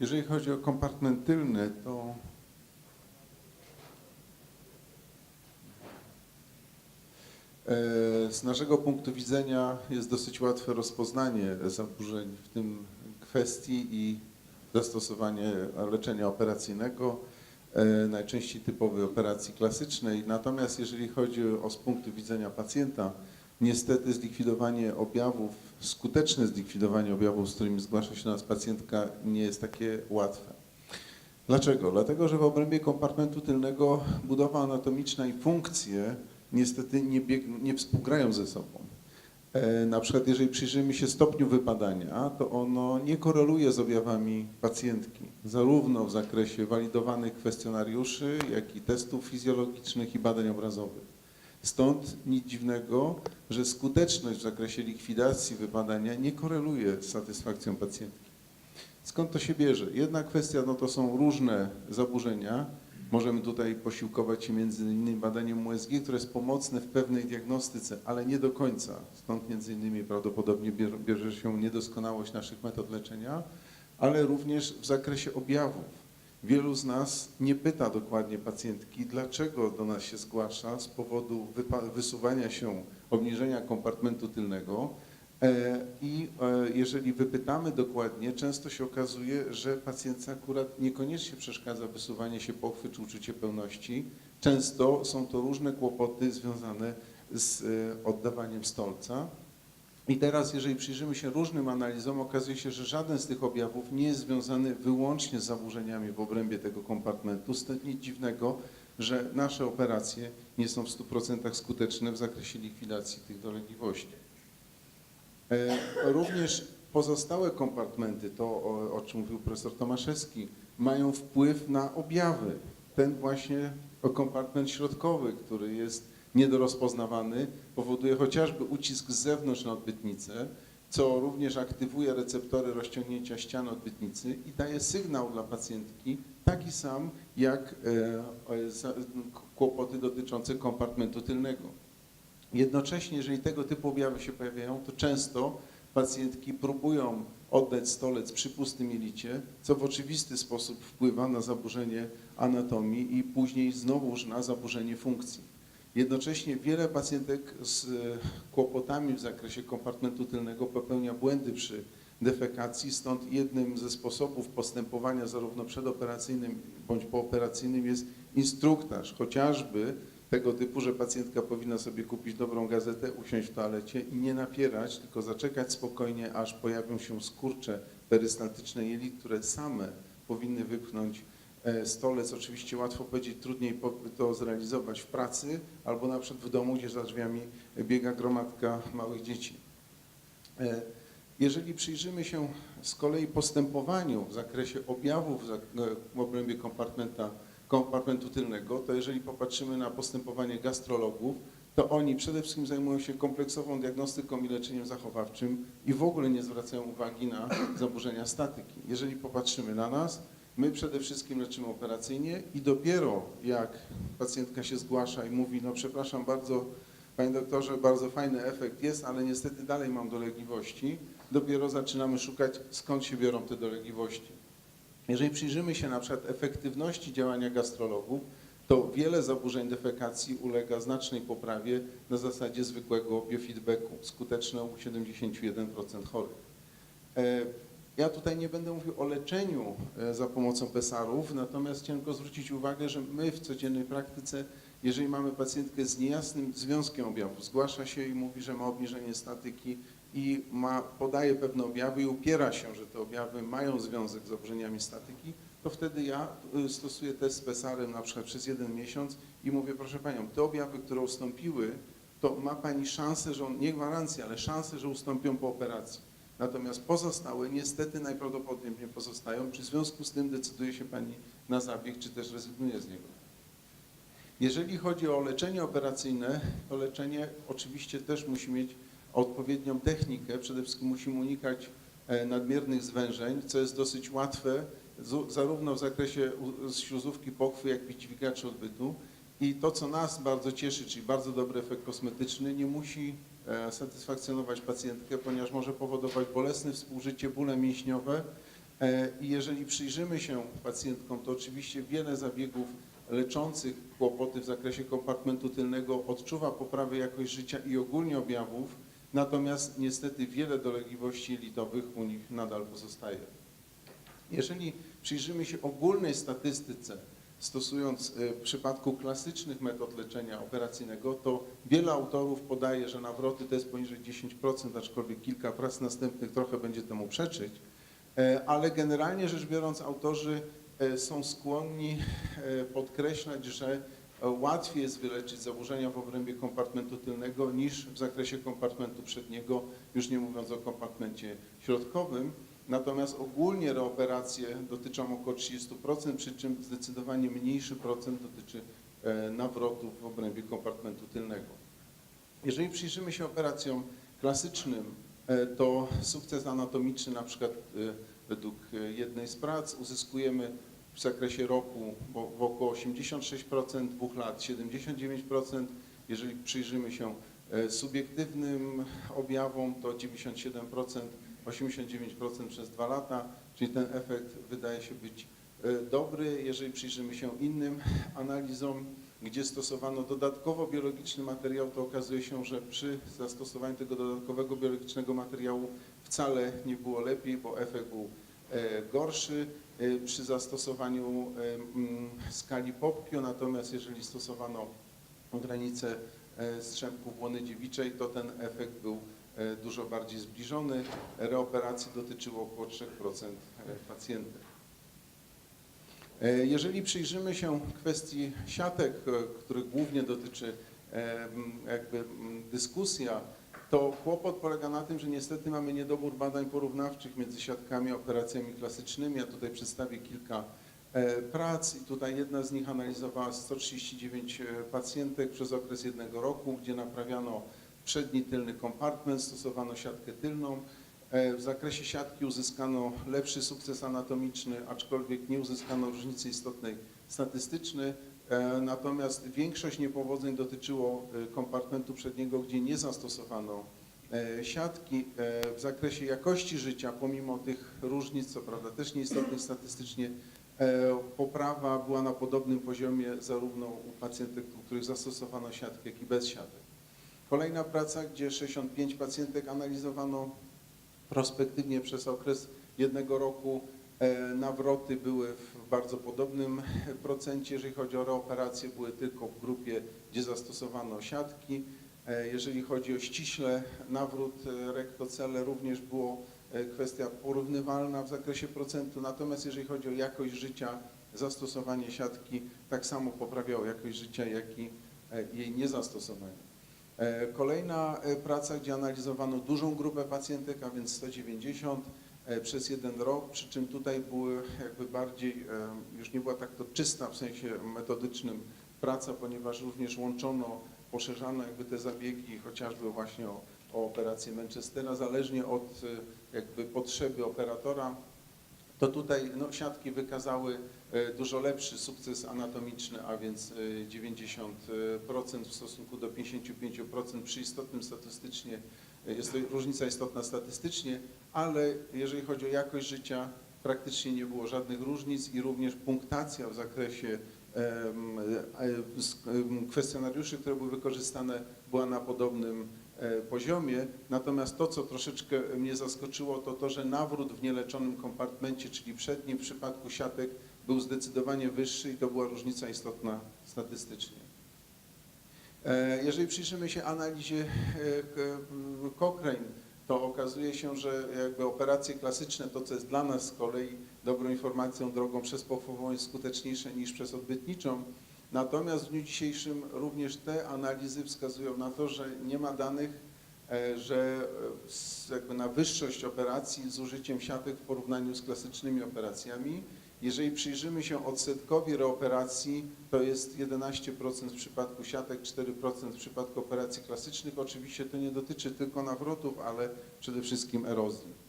Jeżeli chodzi o kompartment tylny, to e, z naszego punktu widzenia jest dosyć łatwe rozpoznanie zaburzeń w tym kwestii i zastosowanie leczenia operacyjnego, e, najczęściej typowej operacji klasycznej. Natomiast jeżeli chodzi o z punktu widzenia pacjenta, niestety zlikwidowanie objawów, skuteczne zlikwidowanie objawów, z którymi zgłasza się nas pacjentka, nie jest takie łatwe. Dlaczego? Dlatego, że w obrębie kompartmentu tylnego budowa anatomiczna i funkcje niestety nie, nie współgrają ze sobą. E, Na przykład jeżeli przyjrzymy się stopniu wypadania, to ono nie koreluje z objawami pacjentki, zarówno w zakresie walidowanych kwestionariuszy, jak i testów fizjologicznych i badań obrazowych. Stąd nic dziwnego, że skuteczność w zakresie likwidacji wypadania nie koreluje z satysfakcją pacjentki. Skąd to się bierze? Jedna kwestia no to są różne zaburzenia. Możemy tutaj posiłkować się między innymi badaniem USG, które jest pomocne w pewnej diagnostyce, ale nie do końca. Stąd między innymi prawdopodobnie bier- bierze się niedoskonałość naszych metod leczenia, ale również w zakresie objawów. Wielu z nas nie pyta dokładnie pacjentki, dlaczego do nas się zgłasza z powodu wysuwania się, obniżenia kompartmentu tylnego. E, I e, jeżeli wypytamy dokładnie, często się okazuje, że pacjentce akurat niekoniecznie przeszkadza wysuwanie się pochwy czy uczucie pełności. Często są to różne kłopoty związane z e, oddawaniem stolca. I teraz, jeżeli przyjrzymy się różnym analizom, okazuje się, że żaden z tych objawów nie jest związany wyłącznie z zaburzeniami w obrębie tego kompartmentu. Stąd nic dziwnego, że nasze operacje nie są w 100% skuteczne w zakresie likwidacji tych dolegliwości. E, Również pozostałe kompartmenty, to o, czym mówił profesor Tomaszewski, mają wpływ na objawy. Ten właśnie kompartment środkowy, który jest niedorozpoznawany, powoduje chociażby ucisk z zewnątrz na odbytnicę, co również aktywuje receptory rozciągnięcia ścian odbytnicy i daje sygnał dla pacjentki taki sam jak e, e, kłopoty dotyczące kompartmentu tylnego. Jednocześnie, jeżeli tego typu objawy się pojawiają, to często pacjentki próbują oddać stolec przy pustym jelicie, co w oczywisty sposób wpływa na zaburzenie anatomii i później znowuż na zaburzenie funkcji. Jednocześnie wiele pacjentek z e, kłopotami w zakresie kompartmentu tylnego popełnia błędy przy defekacji, stąd jednym ze sposobów postępowania zarówno przedoperacyjnym bądź pooperacyjnym jest instruktaż, chociażby tego typu, że pacjentka powinna sobie kupić dobrą gazetę, usiąść w toalecie i nie napierać, tylko zaczekać spokojnie, aż pojawią się skurcze perystaltyczne jelit, które same powinny wypchnąć stolec. Oczywiście łatwo powiedzieć, trudniej to zrealizować w pracy albo na przykład w domu, gdzie za drzwiami biega gromadka małych dzieci. E, Jeżeli przyjrzymy się z kolei postępowaniu w zakresie objawów e, w obrębie kompartmenta, kompartmentu tylnego, to jeżeli popatrzymy na postępowanie gastrologów, to oni przede wszystkim zajmują się kompleksową diagnostyką i leczeniem zachowawczym i w ogóle nie zwracają uwagi na zaburzenia statyki. Jeżeli popatrzymy na nas, my przede wszystkim leczymy operacyjnie i dopiero jak pacjentka się zgłasza i mówi, no przepraszam bardzo, Panie doktorze, bardzo fajny efekt jest, ale niestety dalej mam dolegliwości. Dopiero zaczynamy szukać, skąd się biorą te dolegliwości. Jeżeli przyjrzymy się na przykład efektywności działania gastrologów, to wiele zaburzeń defekacji ulega znacznej poprawie na zasadzie zwykłego biofeedbacku, skuteczne u 71% chorych. E, Ja tutaj nie będę mówił o leczeniu e, za pomocą PESAR-ów, natomiast chciałem tylko zwrócić uwagę, że my w codziennej praktyce, jeżeli mamy pacjentkę z niejasnym związkiem objawów, zgłasza się i mówi, że ma obniżenie statyki i ma, podaje pewne objawy i upiera się, że te objawy mają związek z zaburzeniami statyki, to wtedy ja y, stosuję test z PESAR-em na przykład przez jeden miesiąc i mówię, proszę Panią, te objawy, które ustąpiły, to ma Pani szansę, że on, nie gwarancję, ale szansę, że ustąpią po operacji. Natomiast pozostałe niestety najprawdopodobniej nie pozostają, czy w związku z tym decyduje się Pani na zabieg, czy też rezygnuje z niego. Jeżeli chodzi o leczenie operacyjne, to leczenie oczywiście też musi mieć odpowiednią technikę. Przede wszystkim musimy unikać e, nadmiernych zwężeń, co jest dosyć łatwe zarówno w zakresie śluzówki pochwy, jak i dźwigaczy odbytu. I to, co nas bardzo cieszy, czyli bardzo dobry efekt kosmetyczny, nie musi satysfakcjonować pacjentkę, ponieważ może powodować bolesne współżycie, bóle mięśniowe E, I jeżeli przyjrzymy się pacjentkom, to oczywiście wiele zabiegów leczących kłopoty w zakresie kompartmentu tylnego odczuwa poprawę jakości życia i ogólnie objawów, natomiast niestety wiele dolegliwości jelitowych u nich nadal pozostaje. Jeżeli przyjrzymy się ogólnej statystyce, stosując e, w przypadku klasycznych metod leczenia operacyjnego, to wiele autorów podaje, że nawroty to jest poniżej 10%, aczkolwiek kilka prac następnych trochę będzie temu przeczyć, E, ale generalnie rzecz biorąc autorzy e, są skłonni e, podkreślać, że łatwiej jest wyleczyć zaburzenia w obrębie kompartmentu tylnego niż w zakresie kompartmentu przedniego, już nie mówiąc o kompartmencie środkowym. Natomiast ogólnie reoperacje dotyczą około 30%, przy czym zdecydowanie mniejszy procent dotyczy e, nawrotów w obrębie kompartmentu tylnego. Jeżeli przyjrzymy się operacjom klasycznym, e, to sukces anatomiczny na przykład e, według jednej z prac uzyskujemy w zakresie roku w około 86%, dwóch lat 79%. Jeżeli przyjrzymy się subiektywnym objawom, to 97%, 89% przez dwa lata, czyli ten efekt wydaje się być e, dobry. Jeżeli przyjrzymy się innym analizom, gdzie stosowano dodatkowo biologiczny materiał, to okazuje się, że przy zastosowaniu tego dodatkowego biologicznego materiału wcale nie było lepiej, bo efekt był e, gorszy e, przy zastosowaniu mm, skali Popkio, natomiast jeżeli stosowano granicę strzępków błony dziewiczej, to ten efekt był dużo bardziej zbliżony. Reoperacji dotyczyło około 3% pacjentów. E, Jeżeli przyjrzymy się kwestii siatek, e, których głównie dotyczy e, jakby dyskusja, to kłopot polega na tym, że niestety mamy niedobór badań porównawczych między siatkami a operacjami klasycznymi. Ja tutaj przedstawię kilka e, prac i tutaj jedna z nich analizowała 139 pacjentek przez okres jednego roku, gdzie naprawiano przedni tylny kompartment, stosowano siatkę tylną. E, W zakresie siatki uzyskano lepszy sukces anatomiczny, aczkolwiek nie uzyskano różnicy istotnej statystycznej. Natomiast większość niepowodzeń dotyczyło e, kompartmentu przedniego, gdzie nie zastosowano e, siatki. W zakresie jakości życia, pomimo tych różnic, co prawda też nieistotnych statystycznie, poprawa była na podobnym poziomie zarówno u pacjentek, u których zastosowano siatkę, jak i bez siatek. Kolejna praca, gdzie 65 pacjentek analizowano prospektywnie przez okres jednego roku e, nawroty były w bardzo podobnym procencie, jeżeli chodzi o reoperacje, były tylko w grupie, gdzie zastosowano siatki. E, Jeżeli chodzi o ściśle nawrót e, rektocele, również było kwestia porównywalna w zakresie procentu, natomiast jeżeli chodzi o jakość życia, zastosowanie siatki tak samo poprawiało jakość życia, jak i jej niezastosowanie. E, Kolejna e, praca, gdzie analizowano dużą grupę pacjentek, a więc 190 e, przez jeden rok, przy czym tutaj były jakby bardziej, już nie była tak to czysta w sensie metodycznym praca, ponieważ również łączono, poszerzano jakby te zabiegi, chociażby właśnie o, o operację Manchestera, zależnie od jakby potrzeby operatora, to tutaj no, siatki wykazały e, dużo lepszy sukces anatomiczny, a więc e, 90% w stosunku do 55% przy istotnym statystycznie, e, jest to różnica istotna statystycznie, ale jeżeli chodzi o jakość życia, praktycznie nie było żadnych różnic i również punktacja w zakresie e, kwestionariuszy, które były wykorzystane, była na podobnym e, poziomie. Natomiast to, co troszeczkę mnie zaskoczyło, to to, że nawrót w nieleczonym kompartmencie, czyli przednim w przypadku siatek, był zdecydowanie wyższy i to była różnica istotna statystycznie. E, Jeżeli przyjrzymy się analizie e, Cochrane, to okazuje się, że jakby operacje klasyczne, to co jest dla nas z kolei dobrą informacją, drogą przezpłachową jest skuteczniejsze niż przez odbytniczą. Natomiast w dniu dzisiejszym również te analizy wskazują na to, że nie ma danych, e, że e, jakby na wyższość operacji z użyciem siatek w porównaniu z klasycznymi operacjami. Jeżeli przyjrzymy się odsetkowi reoperacji, to jest 11% w przypadku siatek, 4% w przypadku operacji klasycznych. Oczywiście to nie dotyczy tylko nawrotów, ale przede wszystkim erozji.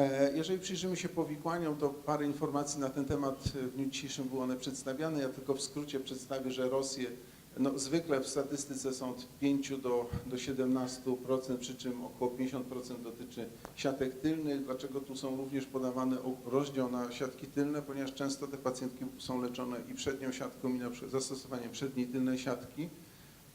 E, Jeżeli przyjrzymy się powikłaniom, to parę informacji na ten temat w dniu dzisiejszym były one przedstawiane. Ja tylko w skrócie przedstawię, że Rosję No, zwykle w statystyce są od 5 do, do 17%, przy czym około 50% dotyczy siatek tylnych. Dlaczego tu są również podawane rozdział na siatki tylne? Ponieważ często te pacjentki są leczone i przednią siatką i na przykład zastosowaniem przedniej tylnej siatki.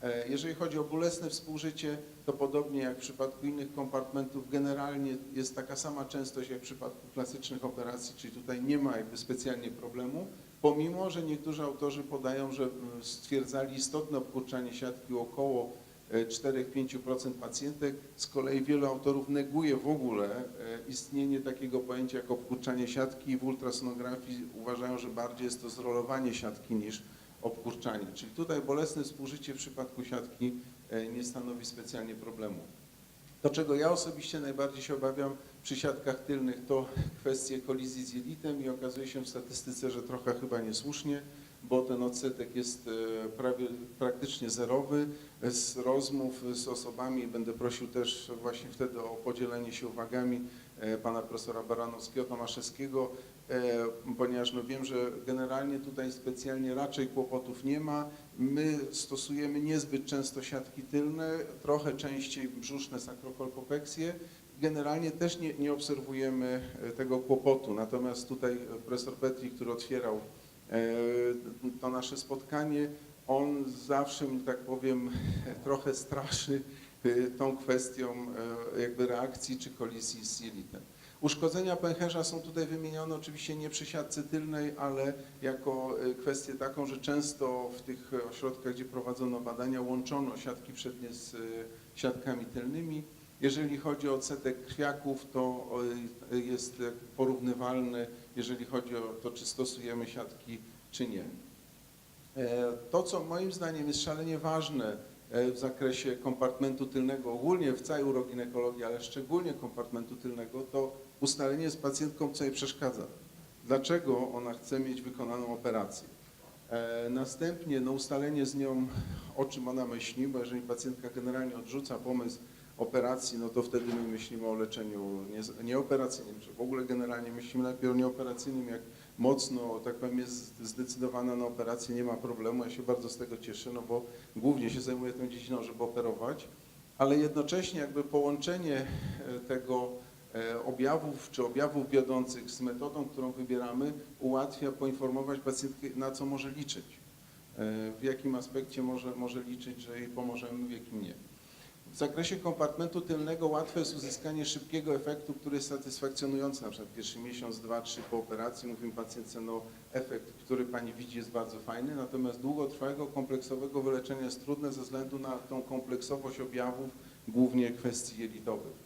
E, Jeżeli chodzi o bolesne współżycie, to podobnie jak w przypadku innych kompartmentów, generalnie jest taka sama częstość jak w przypadku klasycznych operacji, czyli tutaj nie ma jakby specjalnie problemu, pomimo, że niektórzy autorzy podają, że mm, stwierdzali istotne obkurczanie siatki około e, 4-5% pacjentek. Z kolei wielu autorów neguje w ogóle e, istnienie takiego pojęcia jak obkurczanie siatki i w ultrasonografii uważają, że bardziej jest to zrolowanie siatki niż obkurczanie. Czyli tutaj bolesne współżycie w przypadku siatki e, nie stanowi specjalnie problemu. To, czego ja osobiście najbardziej się obawiam przy siatkach tylnych, to kwestie kolizji z jelitem i okazuje się w statystyce, że trochę chyba niesłusznie, bo ten odsetek jest e, prawie, praktycznie zerowy. Z rozmów z osobami będę prosił też właśnie wtedy o podzielenie się uwagami e, pana profesora Baranowskiego, Tomaszewskiego, ponieważ no wiem, że generalnie tutaj specjalnie raczej kłopotów nie ma. My stosujemy niezbyt często siatki tylne, trochę częściej brzuszne sakrokolpopeksje. Generalnie też nie, nie obserwujemy e, tego kłopotu. Natomiast tutaj e, profesor Petri, który otwierał e, to nasze spotkanie, on zawsze, tak powiem, trochę straszy e, tą kwestią e, jakby reakcji czy kolizji z jelitem. Uszkodzenia pęcherza są tutaj wymienione oczywiście nie przy siatce tylnej, ale jako e, kwestię taką, że często w tych ośrodkach, gdzie prowadzono badania, łączono siatki przednie z e, siatkami tylnymi. Jeżeli chodzi o odsetek krwiaków, to e, jest porównywalny, jeżeli chodzi o to, czy stosujemy siatki, czy nie. To, co moim zdaniem jest szalenie ważne w zakresie kompartmentu tylnego, ogólnie w całej uroginekologii, ale szczególnie kompartmentu tylnego, to ustalenie z pacjentką, co jej przeszkadza. Dlaczego ona chce mieć wykonaną operację. E, Następnie no, ustalenie z nią, o czym ona myśli, bo jeżeli pacjentka generalnie odrzuca pomysł operacji, no to wtedy my myślimy o leczeniu nie- nieoperacyjnym, czy w ogóle generalnie myślimy najpierw o nieoperacyjnym, jak mocno, tak powiem, jest zdecydowana na operację, nie ma problemu. Ja się bardzo z tego cieszę, no bo głównie się zajmuję tą dziedziną, żeby operować, ale jednocześnie jakby połączenie e, tego objawów czy objawów wiodących z metodą, którą wybieramy, ułatwia poinformować pacjentkę, na co może liczyć, e, w jakim aspekcie może, może liczyć, że jej pomożemy, w jakim nie. W zakresie kompartmentu tylnego łatwe jest uzyskanie szybkiego efektu, który jest satysfakcjonujący, na przykład pierwszy miesiąc, dwa, trzy po operacji mówimy pacjentce, no efekt, który pani widzi jest bardzo fajny, natomiast długotrwałego, kompleksowego wyleczenia jest trudne ze względu na tą kompleksowość objawów, głównie kwestii jelitowych.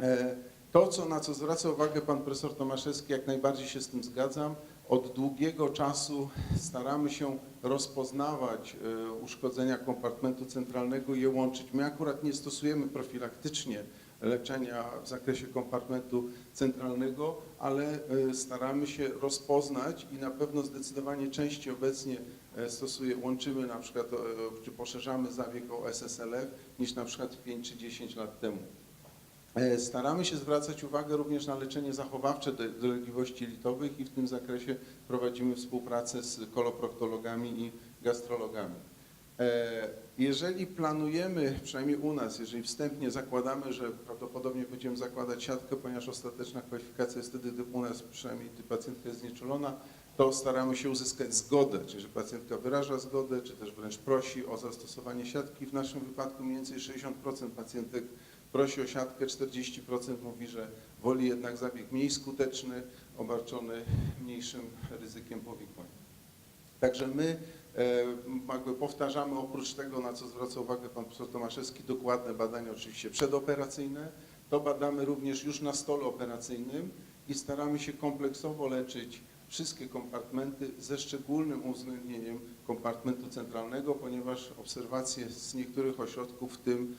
E, To, co, na co zwraca uwagę pan profesor Tomaszewski, jak najbardziej się z tym zgadzam. Od długiego czasu staramy się rozpoznawać e, uszkodzenia kompartmentu centralnego i je łączyć. My akurat nie stosujemy profilaktycznie leczenia w zakresie kompartmentu centralnego, ale e, staramy się rozpoznać i na pewno zdecydowanie częściej obecnie stosuje, łączymy na przykład, czy poszerzamy zabieg o SSLF niż na przykład 5 czy 10 lat temu. E, Staramy się zwracać uwagę również na leczenie zachowawcze do- dolegliwości jelitowych i w tym zakresie prowadzimy współpracę z koloproktologami i gastrologami. E, Jeżeli planujemy, przynajmniej u nas, jeżeli wstępnie zakładamy, że prawdopodobnie będziemy zakładać siatkę, ponieważ ostateczna kwalifikacja jest wtedy u nas, przynajmniej gdy pacjentka jest znieczulona, to staramy się uzyskać zgodę, czyli że pacjentka wyraża zgodę, czy też wręcz prosi o zastosowanie siatki. W naszym wypadku mniej więcej 60% pacjentek prosi o siatkę, 40% mówi, że woli jednak zabieg mniej skuteczny, obarczony mniejszym ryzykiem powikłań. Także my e, jakby powtarzamy oprócz tego, na co zwraca uwagę pan profesor Tomaszewski, dokładne badania oczywiście przedoperacyjne. To badamy również już na stole operacyjnym i staramy się kompleksowo leczyć wszystkie kompartmenty ze szczególnym uwzględnieniem kompartmentu centralnego, ponieważ obserwacje z niektórych ośrodków, w tym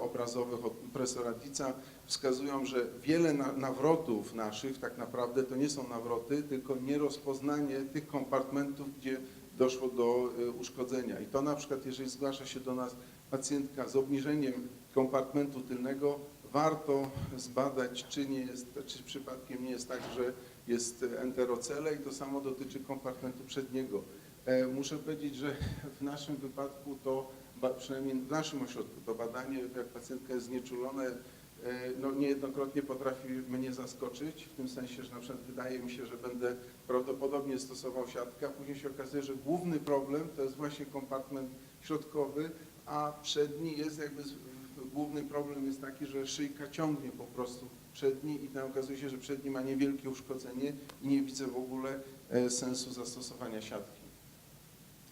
obrazowych od profesora Dica, wskazują, że wiele na- nawrotów naszych tak naprawdę to nie są nawroty, tylko nierozpoznanie tych kompartmentów, gdzie doszło do e, uszkodzenia. I to na przykład, jeżeli zgłasza się do nas pacjentka z obniżeniem kompartmentu tylnego, warto zbadać, czy, nie jest, czy przypadkiem nie jest tak, że jest enterocele i to samo dotyczy kompartmentu przedniego. E, Muszę powiedzieć, że w naszym wypadku to, przynajmniej w naszym ośrodku, to badanie, jak pacjentka jest znieczulona, e, no niejednokrotnie potrafi mnie zaskoczyć, w tym sensie, że na przykład wydaje mi się, że będę prawdopodobnie stosował siatkę, a później się okazuje, że główny problem to jest właśnie kompartment środkowy, a przedni jest jakby, główny problem jest taki, że szyjka ciągnie po prostu przedni i okazuje się, że przedni ma niewielkie uszkodzenie i nie widzę w ogóle e, sensu zastosowania siatki.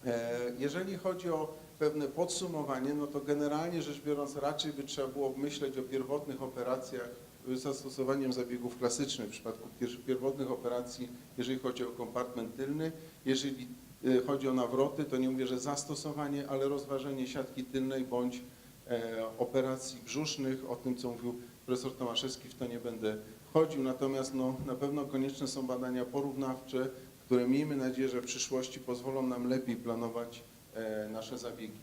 E, Jeżeli chodzi o pewne podsumowanie, no to generalnie rzecz biorąc raczej by trzeba było myśleć o pierwotnych operacjach z zastosowaniem zabiegów klasycznych w przypadku pier- pierwotnych operacji, jeżeli chodzi o kompartment tylny. Jeżeli e, chodzi o nawroty, to nie mówię, że zastosowanie, ale rozważenie siatki tylnej bądź e, operacji brzusznych. O tym, co mówił profesor Tomaszewski, w to nie będę wchodził. Natomiast no, na pewno konieczne są badania porównawcze, które miejmy nadzieję, że w przyszłości pozwolą nam lepiej planować nasze zabiegi.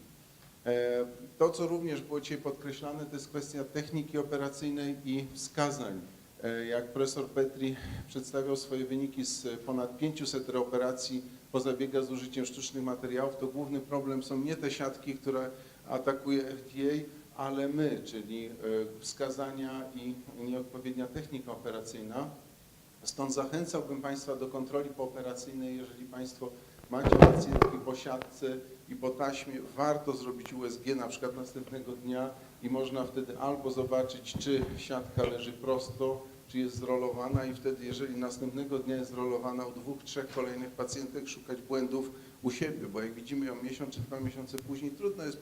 E, To, co również było dzisiaj podkreślane, to jest kwestia techniki operacyjnej i wskazań. E, Jak profesor Petri przedstawiał swoje wyniki z ponad 500 reoperacji po zabiegach z użyciem sztucznych materiałów, to główny problem są nie te siatki, które atakuje FDA, ale my, czyli e, wskazania i nieodpowiednia technika operacyjna. Stąd zachęcałbym Państwa do kontroli pooperacyjnej. Jeżeli Państwo macie pacjentki po siatce i po taśmie, warto zrobić USG na przykład następnego dnia i można wtedy albo zobaczyć, czy siatka leży prosto, czy jest zrolowana i wtedy, jeżeli następnego dnia jest zrolowana u dwóch, trzech kolejnych pacjentek, szukać błędów u siebie, bo jak widzimy ją miesiąc czy dwa miesiące później, trudno jest,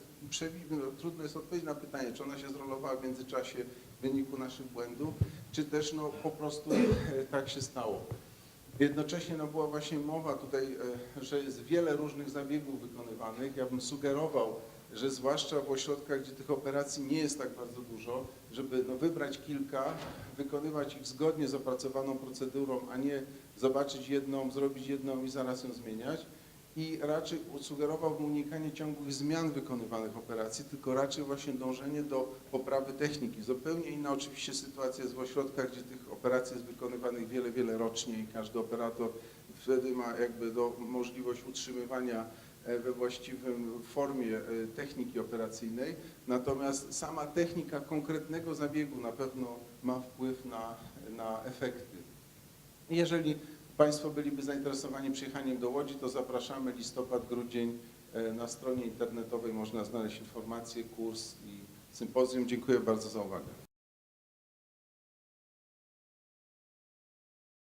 no, trudno jest odpowiedzieć na pytanie, czy ona się zrolowała w międzyczasie w wyniku naszych błędów, czy też no, po prostu e, tak się stało. Jednocześnie no, była właśnie mowa tutaj, e, że jest wiele różnych zabiegów wykonywanych. Ja bym sugerował, że zwłaszcza w ośrodkach, gdzie tych operacji nie jest tak bardzo dużo, żeby no, wybrać kilka, wykonywać ich zgodnie z opracowaną procedurą, a nie zobaczyć jedną, zrobić jedną i zaraz ją zmieniać. I raczej sugerowałbym unikanie ciągłych zmian wykonywanych operacji, tylko raczej właśnie dążenie do poprawy techniki. Zupełnie inna oczywiście sytuacja jest w ośrodkach, gdzie tych operacji jest wykonywanych wiele, wiele rocznie i każdy operator wtedy ma jakby do, możliwość utrzymywania e, we właściwym formie e, techniki operacyjnej. Natomiast sama technika konkretnego zabiegu na pewno ma wpływ na, na efekty. Jeżeli Państwo byliby zainteresowani przyjechaniem do Łodzi, to zapraszamy listopad, grudzień. E, Na stronie internetowej można znaleźć informacje, kurs i sympozjum. Dziękuję bardzo za uwagę.